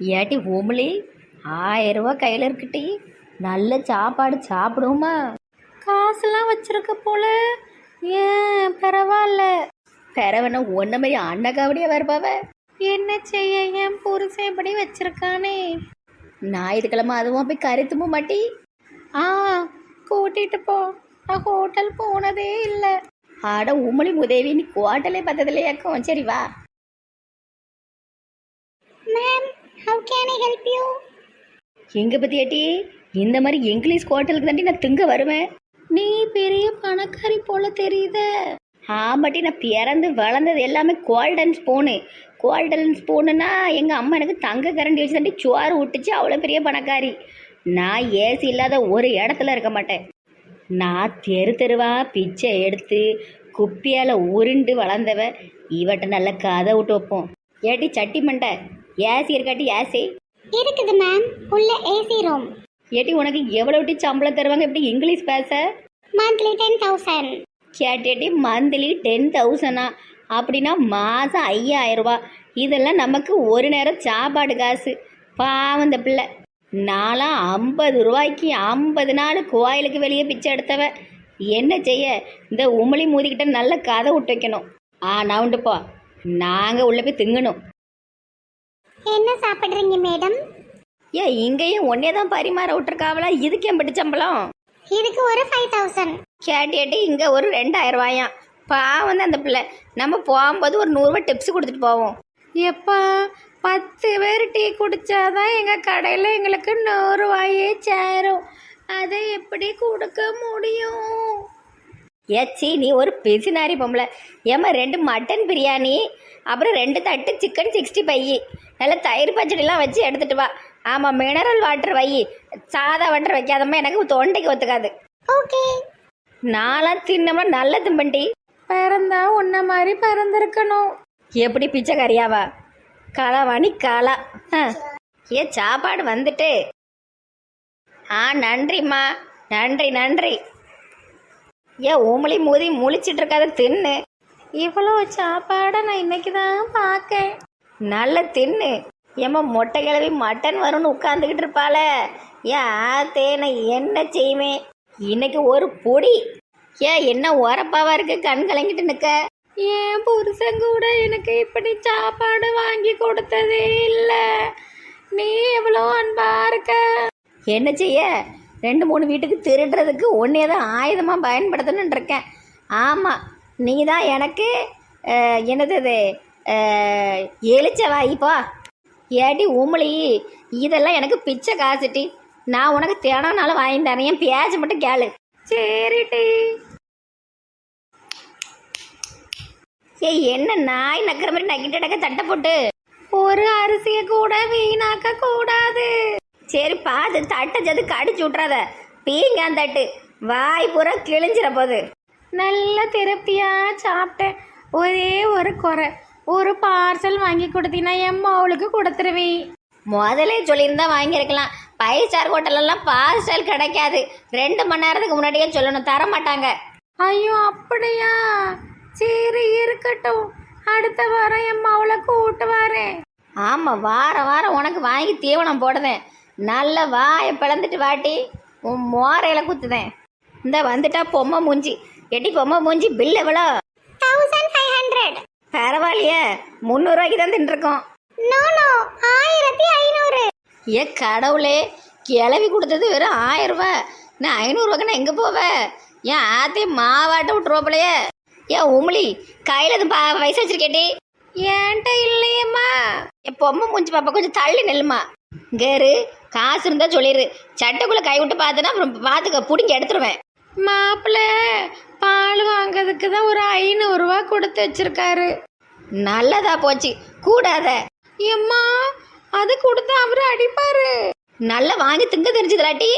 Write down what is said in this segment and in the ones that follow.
ஏட்டி ஓமலி ஆயிரம் கையில் இருக்குட்டி நல்ல சாப்பாடு சாப்பிடுவோமா? காசுலாம் வச்சிருக்க போல. ஏன் பரவாயில்ல பரவன ஒன்ன மாதிரி அன்னகாவடியா வருபாவ என்ன செய்ய என் புருஷன் இப்படி வச்சிருக்கானே. ஞாயிற்றுக்கிழமை அதுவும் போய் கருத்துமோ மாட்டி? ஆ கூட்டிட்டு போ. நான் ஹோட்டல் போனதே இல்லை. ஆட உமளி உதவி நீ ஹோட்டலே பார்த்ததுலையாக்கும் சரி வா. Ma'am how can I help you எங்க பத்தியாட்டி இந்த மாதிரி இங்கிலீஷ் ஹோட்டலுக்கு தாண்டி நான் திங்க வருவேன். நீ பெரிய பணக்காரி போல தெரியுத. ஆமாட்டி நான் பிறந்து வளர்ந்தது எல்லாமே கோல்டன் ஸ்பூனு கோல்டன் ஸ்பூனுனா எங்கள் அம்மா எனக்கு தங்க கரண்டி வச்சு தாண்டி சோறு விட்டுச்சு அவ்வளோ பெரிய பணக்காரி. நான் ஏசி இல்லாத ஒரு இடத்துல இருக்க மாட்டேன். நான் தெரு தெருவா பிச்சை எடுத்து குப்பியால் உருண்டு வளர்ந்தவ. இவட்ட நல்ல கதை விட்டு வைப்போம். ஏட்டி சட்டி மண்டை. ஏசி இருக்காட்டி ஏசி. இருக்குது மேம் உள்ள ஏசி ரூம் ஏட்டி உனக்கு எவ்வளோ விட்டு சம்பளம் தருவாங்க? இப்படி இங்கிலீஷ் பேச? மந்த்லி டென் தௌசண்ட் கேட்டேட்டி மந்த்லி டென் தௌசண்டா அப்படின்னா மாதம் ஐயாயிரம் இதெல்லாம் நமக்கு ஒரு நேரம் சாப்பாடு காசு. பாவம் இந்த பிள்ளை. நான்லாம் ஐம்பது ரூபாய்க்கு ஐம்பது நாள் கோயிலுக்கு வெளியே பிச்சை எடுத்தவ. என்ன செய்ய? இந்த உமிழி மூதிக்கிட்ட நல்ல கதை விட்டு வைக்கணும். ஆ நவுண்டு போ. நாங்கள் உள்ளே போய் திங்கணும். என்ன சாப்பிட்றீங்க மேடம்? ஏன் இங்கேயும் ஒன்னே தான் பரிமாற விட்டுருக்காவளா? இதுக்கு என் பிடி சம்பளம் இதுக்கு ஒரு ஃபைவ் தௌசண்ட் கேட்டு இங்கே ஒரு ரெண்டாயிரம் ரூபாயாம். பாவம் தான் அந்த பிள்ளை. நம்ம போகும்போது ஒரு நூறுரூவா டிப்ஸ் கொடுத்துட்டு போவோம். எப்பா பத்து பேர் டீ குடிச்சாதான் எங்கள் கடையில் எங்களுக்கு நூறுரூவாயே சேரும். அதை எப்படி கொடுக்க முடியும்? ஏச்சி நீ ஒரு பிசினாரி பொம்பளை. ஏம்மா ரெண்டு மட்டன் பிரியாணி அப்புறம் ரெண்டு தட்டு சிக்கன் சிக்ஸ்டி பை நல்ல தயிர் பச்சடிலாம் வச்சு எடுத்துட்டு வா. ஆமாம் மினரல் வாட்டர் வை. சாதா வாட்டர் வைக்காதம்மா எனக்கு தொண்டைக்கு ஒத்துக்காது. ஓகே. நான்லாம் தின்னம்னா நல்ல திம்பண்டி பிறந்தா உன்ன மாதிரி பிறந்திருக்கணும். எப்படி பிச்சைக்காரியாவா? களவாணி காலா. ஏ சாப்பாடு வந்துட்டு. ஆ நன்றிம்மா. நன்றி நன்றி. ஏ ஊமளி மூதி முழிச்சிட்டு இருக்காத தின்னு? இவ்வளோ சாப்பாடை நான் இன்னைக்கு தான் பார்க்கேன். நல்ல தின்னு. ஏம்மா மொட்டை கிளவி மட்டன் வரும்னு உட்காந்துக்கிட்டு இருப்பாள. ஏன் ஆத்தே நான் என்ன செய்வேன் இன்னைக்கு ஒரு பொடி. ஏன் என்ன உரப்பாவா இருக்கு கண் கலங்கிட்டு நிக்க? ஏன் புருஷன் கூட எனக்கு இப்படி சாப்பாடு வாங்கி கொடுத்ததே இல்லை. நீ எவ்வளோ அன்பா இருக்க? என்ன செய்ய? ரெண்டு மூணு வீட்டுக்கு திருடுறதுக்கு ஒன்றே தான் ஆயுதமாக பயன்படுத்தணுன்னு இருக்கேன் ஆமாம் நீ தான் எனக்கு என்னது இது வாய்ப்பா ஏடி உமளி இதெல்லாம் எனக்கு பிச்சை காசுட்டி நான் உனக்கு தேனானாலும் வாங்கி தரேன். என் பேச்ச மட்டும் கேளு. சரிட்டி ஏய் என்ன நாய் நக்கிற மாதிரி நக்கிட்டு நக்க தட்டை போட்டு? ஒரு அரிசியை கூட வீணாக்க கூடாது. சரி பாத்து தட்டை ஜது கடிச்சு விட்றாத பீங்கான் தட்டு வாய் பூரா கிழிஞ்சிட போகுது நல்ல திருப்தியா சாப்பிட்டேன். ஒரே ஒரு குறை. ஒரு பார்சல் வாங்கி கொடுத்தீங்கன்னா என் மவுளுக்கு கொடுத்துருவேன் முதலே சொல்லியிருந்தா வாங்கியிருக்கலாம். ஃபைவ் ஸ்டார் ஹோட்டலெல்லாம் பார்சல் கிடைக்காது. ரெண்டு மணி நேரத்துக்கு முன்னாடியே சொல்லணும். தர மாட்டாங்க ஐயோ அப்படியா? சரி இருக்கட்டும். அடுத்த வாரம் என் மவளை கூட்டு வரேன். ஆமாம் வாரம் வாரம் உனக்கு வாங்கி தீவனம் போடுதேன். நல்ல வாயை பிளந்துட்டு வாட்டி உன் மோரையில குத்துதேன் இந்த வந்துட்டா பொம்மை மூஞ்சி. எட்டி பொம்மை மூஞ்சி பில் எவ்வளோ? தௌசண்ட் ஃபைவ் ஹண்ட்ரட் பரவாயில்லையே முந்நூறுவாய்க்கு தான் தின்றுருக்கோம் நோ நோ ஆயிரத்தி ஐநூறு. ஏ கடவுளே கிளவி கொடுத்தது வெறும் ஆயிரம் ரூபாய் நான் ஐநூறுரூவாக்கு நான் எங்கே போவேன் ஏன் ஆத்தே மாவாட்ட விட்டுருவாப்பிலையே ஏன் உமிழி கையில் இது பா வயசு வச்சிருக்கேட்டி ஏன்ட்ட இல்லையம்மா. என் பொம்மை மூஞ்சி பாப்பா கொஞ்சம் தள்ளி நெல்லுமா. கேரு காசு இருந்தா சொல்லிடு சட்டைக்குள்ளே கை விட்டு பார்த்தேன்னா அப்புறம் பார்த்துக்க பிடிங்கி எடுத்துருவேன். மாப்பிள்ள பால் வாங்கிறதுக்கு தான் ஒரு ஐநூறுரூவா கொடுத்து வச்சிருக்காரு. நல்லதா போச்சு. கூடாத. எம்மா அது கொடுத்தா அவரு அடிப்பாரு. நல்லா வாங்கி திங்க தெரிஞ்சதுலாட்டி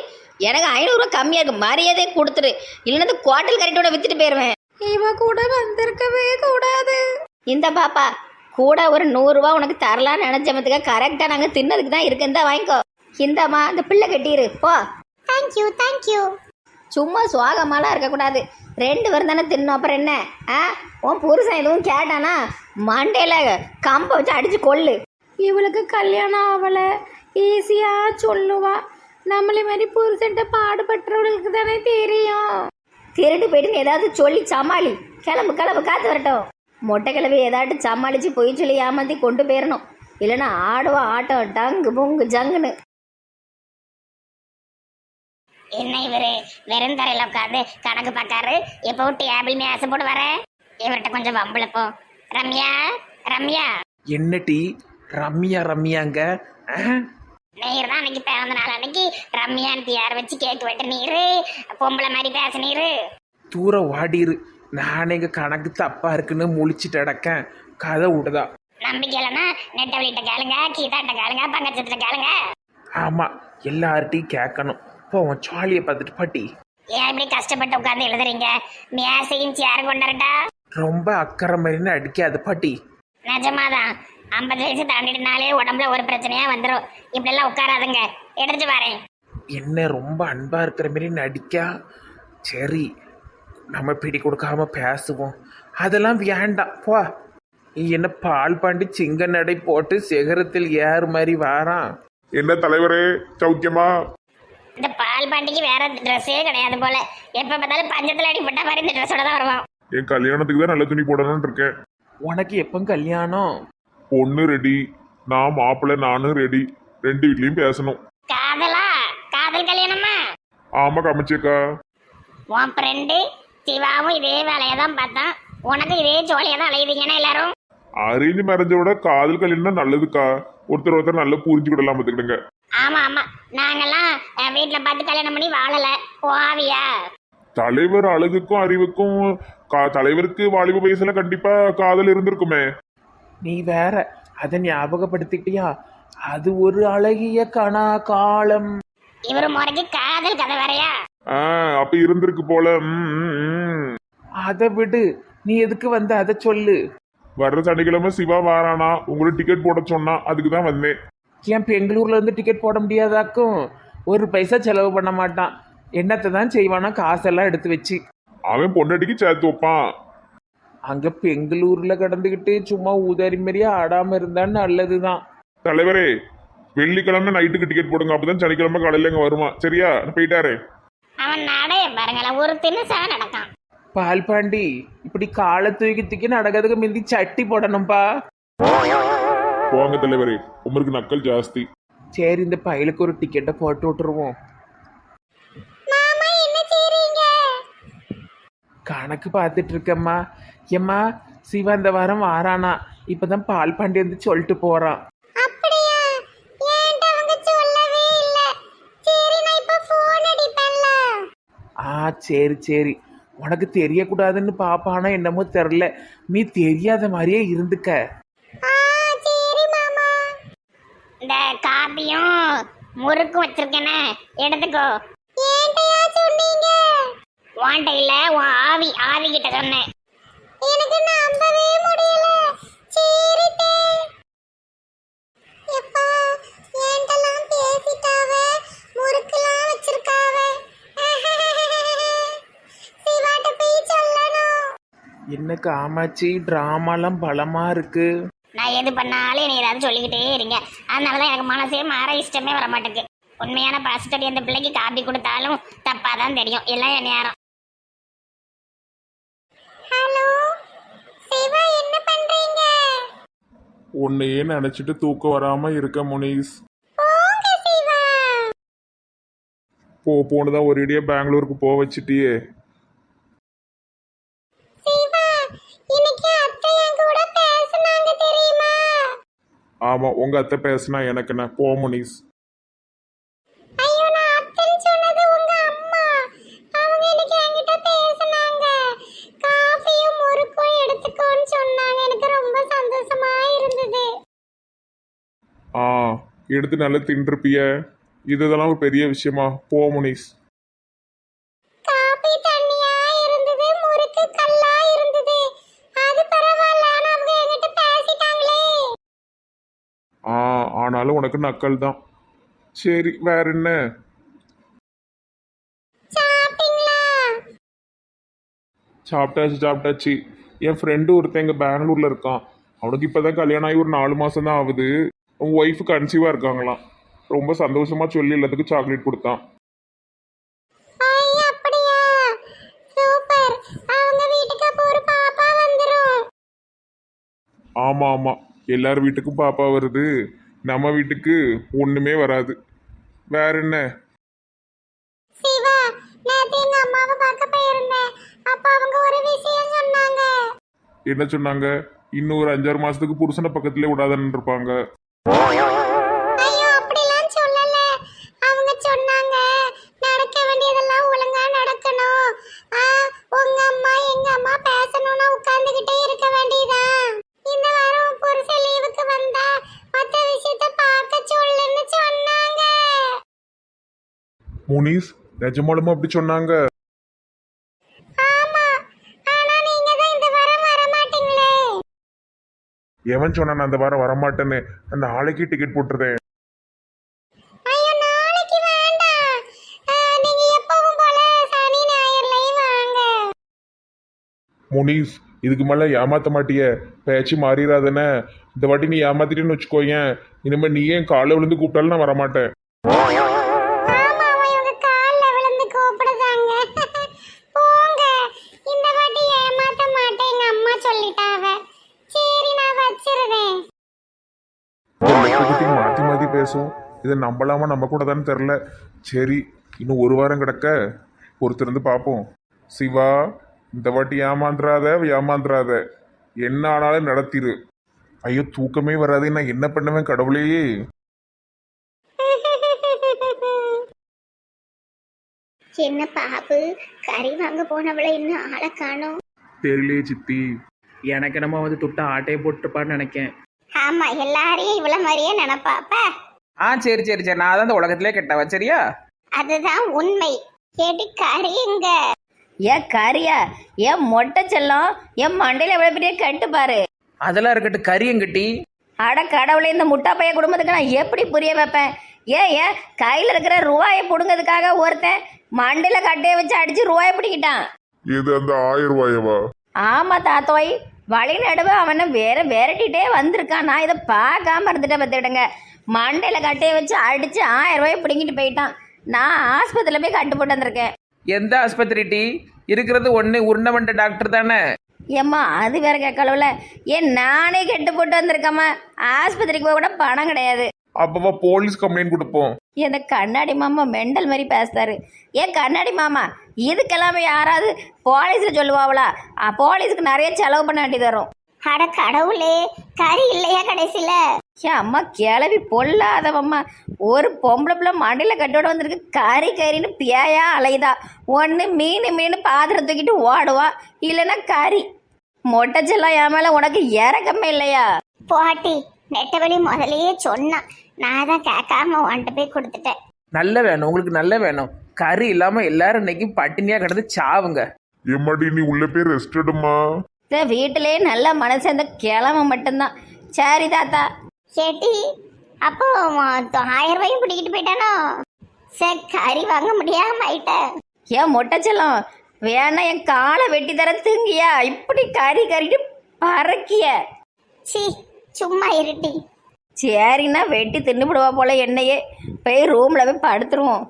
எனக்கு ஐநூறுரூவா கம்மியா இருக்கு. மரியாதையே கொடுத்துரு. இல்லைன்னா குவாட்டல் கரெக்டோட வித்துட்டு போயிருவேன். இவ கூட வந்திருக்கவே கூடாது. இந்த பாப்பா கூட ஒரு நூறுரூவா உனக்கு தரலாம்னு நினைச்சமத்துக்க கரெக்டாக நாங்கள் தின்னதுக்கு தான் இருக்கு. இந்தா வாங்கிக்கோ. இந்தாம்மா இந்த பிள்ளை கட்டிரு போ. தேங்க்யூ தேங்க்யூ சும்மா சுவாகமாலாம் இருக்கக்கூடாது. ரெண்டு பேரும் தானே தின்னோம் அப்புறம் என்ன? ஆ? உன் புருஷன் எதுவும் கேட்டானா? மண்டையில் கம்பை வச்சு அடிச்சு கொள்ளு இவளுக்கு கல்யாணம் ஆகலை ஈஸியாக சொல்லுவா. நம்மளே மாதிரி புருஷன்ட்ட பாடுபட்டுறவங்களுக்கு தானே தெரியும். திருட்டு போயிட்டு ஏதாவது சொல்லி சமாளி. கிளம்பு கிளம்பு காத்து வரட்டும். மொட்டை கிளம்பி ஏதாட்டு சமாளிச்சு பொய் சொல்லி ஏமாத்தி கொண்டு போயிடணும் இல்லைன்னா ஆடுவா ஆட்டம் டங்கு பொங்கு ஜங்குன்னு. என்ன இவரு? வெறும் தரையில உட்காந்து கணக்கு பார்க்காரு. எப்போ டேபிள் மேச போட்டு வர? இவர்கிட்ட கொஞ்சம் வம்பளப்போ ரம்யா? ரம்யா? என்ன டீ? ரம்யா ரம்யாங்க. நீர் தான் அன்னைக்கு பிறந்த நாள். அன்னைக்கு ரம்யான்னு யார் வச்சு கேக் வெட்ட நீரு? பொம்பளை மாதிரி பேச நீரு? தூர வாடிரு. நானே இங்க கணக்கு தப்பா இருக்குன்னு முழிச்சிட்டு அடக்கேன் கதை விடுதா. நம்பிக்கை இல்லைன்னா நெட்டவழிட்ட கேளுங்க கீதாட்ட கேளுங்க பங்கச்சத்துல கேளுங்க. ஆமா எல்லார்ட்டையும் கேட்கணும். போவோம் சாலியை பார்த்துட்டு பாட்டி. ஏன் இப்படி கஷ்டப்பட்டு உட்கார்ந்து எழுதுறீங்க? மேசையும் சேர் கொண்டாருட்டா ரொம்ப அக்கறை மாதிரின்னு அடிக்காத பாட்டி. நிஜமாதான். ஐம்பது வயசு தாண்டிட்டுனாலே உடம்புல ஒரு பிரச்சனையா வந்துடும் இப்படி எல்லாம் உட்காராதுங்க. எடுத்துட்டு வரேன். என்ன ரொம்ப அன்பா இருக்கிற மாதிரி நடிக்கா சரி நம்ம பிடி கொடுக்காம பேசுவோம். அதெல்லாம் வேண்டாம். போ. என்ன பால் பாண்டி சிங்க நடை போட்டு சிகரத்தில் ஏறு மாதிரி வாரான். என்ன தலைவரே சௌக்கியமா? இந்த பால் பாண்டிக்கு வேற ட்ரெஸ்ஸே கிடையாது போல. எப்ப பார்த்தாலும் பஞ்சத்துல அடிப்பட்ட மாதிரி இந்த ட்ரெஸ்ஸோட தான் வருவான். என் கல்யாணத்துக்கு தான் நல்ல துணி போடணும்னு இருக்கேன். உனக்கு எப்போ கல்யாணம்? பொண்ணு ரெடி நான் மாப்பிள்ளை நானும் ரெடி ரெண்டு வீட்லயும் பேசணும். காதலா? காதல் கல்யாணமா? ஆமா காமிச்சேக்கா. உன் ஃப்ரெண்டு சிவாவும் இதே வேலையை தான் பார்த்தான். உனக்கு இதே ஜோலியை தான் அலையுதீங்கன்னா எல்லாரும்? அரேஞ்ச் மேரேஜை விட காதல் கல்யாணம் நல்லதுக்கா? ஒருத்தர் ஒருத்தர் நல்லா புரிஞ்சுக்கிடலாம் பார்த்துக்கிடுங்க. ஆமா ஆமா. நாங்கெல்லாம் வீட்ல பார்த்து கல்யாணம் பண்ணி வாழல. போவியா தலைவர் அழகுக்கும் அறிவுக்கும் கா- தலைவருக்கு வாலிப வயசுல கண்டிப்பா காதல் இருந்திருக்குமே. நீ வேற அதை ஞாபகப்படுத்திட்டியா? அது ஒரு அழகிய கணா காலம். இவரு முறைக்கு காதல் கதை வேறையா? ஆ அப்ப இருந்திருக்கு போல ம், ம், ம். அதை விடு. நீ எதுக்கு வந்த அதை சொல்லு. வர்ற சனிக்கிழமை சிவா வாரானா? உங்களுக்கு டிக்கெட் போட சொன்னா அதுக்கு தான் வந்தேன். ஏன் பெங்களூர்ல இருந்து டிக்கெட் போட முடியாதாக்கும்? ஒரு பைசா செலவு பண்ண மாட்டான். என்னத்தை தான் செய்வானா காசெல்லாம் எடுத்து வச்சு. அவன் பொண்டாட்டிக்கு சேர்த்து வைப்பான். அங்க பெங்களூர்ல கடந்துக்கிட்டு சும்மா ஊதாரி மாதிரியே ஆடாம இருந்தான்னு நல்லதுதான். தலைவரே வெள்ளிக்கிழமை நைட்டுக்கு டிக்கெட் போடுங்க. அப்பதான் சனிக்கிழமை காலையில இங்க வருமா சரியா? நான் போயிட்டாரே. அவன் நடைய பாருங்களேன். ஒரு தினுசா நடக்கான். பால் பாண்டி இப்படி காலை தூக்கி தூக்கி நடக்கிறதுக்கு மிந்தி சட்டி போடணும்பா. போங்க தலைவரே உங்களுக்கு நக்கல் ஜாஸ்தி. சரி இந்த பயலுக்கு ஒரு டிக்கெட்டை போட்டு விட்டுருவோம். கணக்கு பார்த்துட்டு இருக்கம்மா. ஏம்மா சிவா இந்த வாரம் வாரானா. இப்பதான் பால் பாண்டி வந்து சொல்லிட்டு போறான். அப்படியா? ஏன்ட்ட அவங்க சொல்லவே இல்ல? சரி நான் இப்ப போன் அடிப்பேன்ல. ஆ சரி சரி. உனக்கு தெரியக்கூடாதுன்னு பாப்பானா என்னமோ தெரில நீ தெரியாத மாதிரியே இருந்துக்க. இந்த காப்பியும் முறுக்கும் வச்சிருக்கேனே எடுத்துக்கோ. ஏன்ட்டயா சொன்னீங்க? வாண்ட இல்ல உன் ஆவி ஆவி கிட்ட சொன்னேன். எனக்கு நம்பவே முடியல. சரி எப்பா ஏன்ட்டெல்லாம் பேசிட்டாவ? முறுக்கெல்லாம் வச்சிருக்காவ? சிவாட்ட போய் சொல்லணும். என்ன காமாச்சி ட்ராமாலாம் பலமா இருக்கு. நான் எது பண்ணாலும் நீ ஏதாவது சொல்லிக்கிட்டே இருங்க. அதனால தான் எனக்கு மனசே மாற இஷ்டமே வர மாட்டேங்குது உண்மையான பாசத்தடி அந்த பிள்ளைக்கு காப்பி கொடுத்தாலும் தப்பா தான் தெரியும். எல்லாம் என் நேரம் ஹலோ சிவா என்ன பண்றீங்க? உன்னையே நினைச்சிட்டு தூக்கம் வராம இருக்க முனீஸ். போங்க சிவா. போ போனதான் ஒரு இடியா பெங்களூருக்கு போக வச்சிட்டியே சிவா இன்னைக்கு அத்தை என் கூட பேசுனாங்க தெரியுமா ஆமா உங்க அத்தை பேசுனா எனக்கு என்ன? போ முனீஸ். ஆ எடுத்து நல்லா தின்றுப்பிய. இதெல்லாம் ஒரு பெரிய விஷயமா? போ முனீஸ். ஆனாலும் உனக்கு நக்கல் தான். சரி வேற என்ன? சாப்பிட்டாச்சு சாப்பிட்டாச்சு. என் ஃப்ரெண்டு ஒருத்தன் இங்கே பெங்களூர்ல இருக்கான். அவனுக்கு இப்போதான் கல்யாணம் ஆகி ஒரு நாலு மாசம் தான் ஆகுது. உன் ஒய்ஃபு கன்சீவாக இருக்காங்களாம். ரொம்ப சந்தோஷமாக சொல்லி எல்லாத்துக்கும் சாக்லேட் கொடுத்தான். அவங்க ஆமாம் ஆமாம் எல்லார் வீட்டுக்கும் பாப்பா வருது. நம்ம வீட்டுக்கு ஒன்றுமே வராது. வேற என்ன? சிவா நேத்து எங்க அம்மாவை பார்க்க போயிருந்தேன். அப்ப அவங்க ஒரு விஷயம் சொன்னாங்க. என்ன சொன்னாங்க? இன்னும் ஒரு அஞ்சாறு மாதத்துக்கு புருஷனை பக்கத்துலேயே விடாதன்னு இருப்பாங்க முனிஸ் நிஜமாலுமா அப்படி சொன்னாங்க? எவன் சொன்னான் நான் அந்த வாரம் வரமாட்டேன்னு? நான் நாளைக்கு டிக்கெட் வாங்க. முனிஸ் இதுக்கு மேலே ஏமாத்த மாட்டிய. பேச்சு மாறிடாதானே இந்த வாட்டி நீ ஏமாத்திட்டேன்னு வச்சுக்கோயேன். இனிமேல் நீ ஏன் காலை விழுந்து கூப்பிட்டாலும் நான் வரமாட்டேன். பேசும் இதை நம்பலாமா? நம்ப கூடாதான்னு தெரில சரி இன்னும் ஒரு வாரம் கிடக்க. பொறுத்திருந்து பார்ப்போம். சிவா இந்த வாட்டி ஏமாந்துறாத ஏமாந்துறாத. என்ன ஆனாலும் நடத்திரு. ஐயோ தூக்கமே வராது. நான் என்ன பண்ணுவேன் கடவுளையே என்ன பாபு? கறி வாங்க போனவளை இன்னும் ஆளை காணோம். தெரியலையே சித்தி. எனக்கு என்னமோ வந்து துட்ட ஆட்டையை போட்டுருப்பான்னு நினைக்கேன். ஆமா எல்லாரையும் இவ்வளவு மாதிரியே நினைப்பாப்ப ஆ சரி சரி சரி. நான் தான் அந்த உலகத்திலே கெட்டவ சரியா? அதுதான் உண்மை. கேட்டு கறியுங்க ஏன் கரியா? ஏன் மொட்டை செல்லம்? என் மண்டையில் எவ்வளோ பெரிய கட்டு பாரு. அதெல்லாம் இருக்கட்டும் கரியங்கட்டி. அட கடவுளே இந்த முட்டா பைய குடும்பத்துக்கு நான் எப்படி புரிய வைப்பேன்? ஏன் ஏன் கையில் இருக்கிற ரூபாயை பிடுங்கிறதுக்காக ஒருத்தன் மண்டையில் கட்டையை வச்சு அடிச்சு ரூபாயை பிடிக்கிட்டான். இது அந்த ஆயிரம் ரூபாயவா? ஆமா தாத்தோய். வழி நடுவே அவனை வேற விரட்டிட்டே வந்திருக்கான். நான் இதை பார்க்காம இருந்துட்டேன் பார்த்துக்கிடுங்க மண்டையில் கட்டையை வச்சு அடிச்சு ஆயிரம் ரூபாயை பிடுங்கிட்டு போயிட்டான். நான் ஆஸ்பத்திரியில் போய் கட்டு போட்டு வந்திருக்கேன். எந்த ஆஸ்பத்திரி டி? இருக்கிறது ஒன்று உருண்டமண்ட டாக்டர் தானே? ஏம்மா அது வேற கேட்கலவுல. ஏன் நானே கெட்டு போட்டு வந்திருக்கம்மா. ஆஸ்பத்திரிக்கு போக கூட பணம் கிடையாது. அப்பவா போலீஸ் கம்ப்ளைண்ட் கொடுப்போம். இந்த கண்ணாடி மாமா மெண்டல் மாதிரி பேசுறாரு. ஏன் கண்ணாடி மாமா இதுக்கெல்லாமே யாராவது போலீஸில் சொல்லுவாங்களா போலீஸுக்கு நிறைய செலவு பண்ண வேண்டியது வரும். அட கடவுளே கறி இல்லையா கடைசியில? ஏன் அம்மா கிளவி பொல்லாதவம்மா. ஒரு பொம்பளை பிள்ளை மண்டையில் கட்டோட வந்திருக்கு. கறி கறின்னு பியாயா அலையுதா. ஒன்று மீன் மீன் பாத்திரம் தூக்கிட்டு ஓடுவா. இல்லைன்னா கறி. மொட்டைச்செல்லாம் என் மேலே உனக்கு இறக்கமே இல்லையா? போட்டி நெட்டவழி முதலையே சொன்னான். நான் தான் கேட்காம உன்கிட்ட போய் கொடுத்துட்டேன். நல்ல வேணும் உங்களுக்கு நல்ல வேணும். கறி இல்லாமல் எல்லாரும் இன்னைக்கு பட்டினியாக கிடந்து சாவுங்க. எம்மாடி நீ உள்ள போய் ரெஸ்ட் எடுமா இந்த வீட்டிலே நல்ல மனசு இந்த கிழமை மட்டும்தான். சரி தாத்தா. கேட்டி அப்போ ஆயிரம் ரூபாயும் பிடிக்கிட்டு போயிட்டானோ? சரி கறி வாங்க முடியாம ஆயிட்டேன். ஏன் மொட்டைச்செல்லம் வேணா என் காலை வெட்டி தர தூங்கியா? இப்படி கறி கறிட்டு பறக்கிய. சி சும்மா இருட்டி. சரின்னா வெட்டி தின்னுபிடுவா போல என்னையே. போய் ரூம்ல போய் படுத்துருவோம்.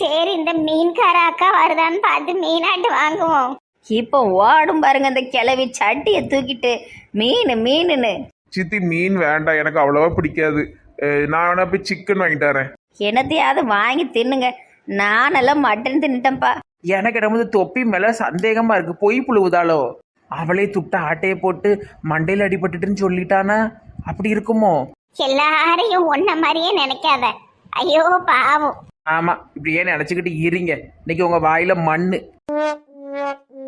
சரி இந்த மீன்கார அக்கா வருதான்னு பார்த்து மீனாட்டு வாங்குவோம். இப்போ ஓடும் பாருங்க அந்த கிளவி சட்டியை தூக்கிட்டு. மீன் மீனுன்னு. சித்தி மீன் வேண்டாம். எனக்கு அவ்வளவா பிடிக்காது. அஹ் நான் வேணா போய் சிக்கன் வாங்கிட்டு வரேன். என்னத்தையாவது வாங்கி தின்னுங்க. நான் எல்லாம் மட்டன் தின்னுட்டேன்ப்பா. எனக்கு என்னமோ தொப்பி மேலே சந்தேகமாக இருக்கு. பொய் புழுவுதாளோ? அவளே துட்ட ஆட்டையை போட்டு மண்டையில் அடிபட்டுட்டுன்னு சொல்லிட்டானா? அப்படி இருக்குமோ? எல்லாரையும் ஒன்ன மாதிரியே நினைக்காத. ஐயோ பாவம். ஆமாம் இப்படியே நினச்சிக்கிட்டு இருங்க. இன்னைக்கு உங்கள் வாயில் மண்ணு.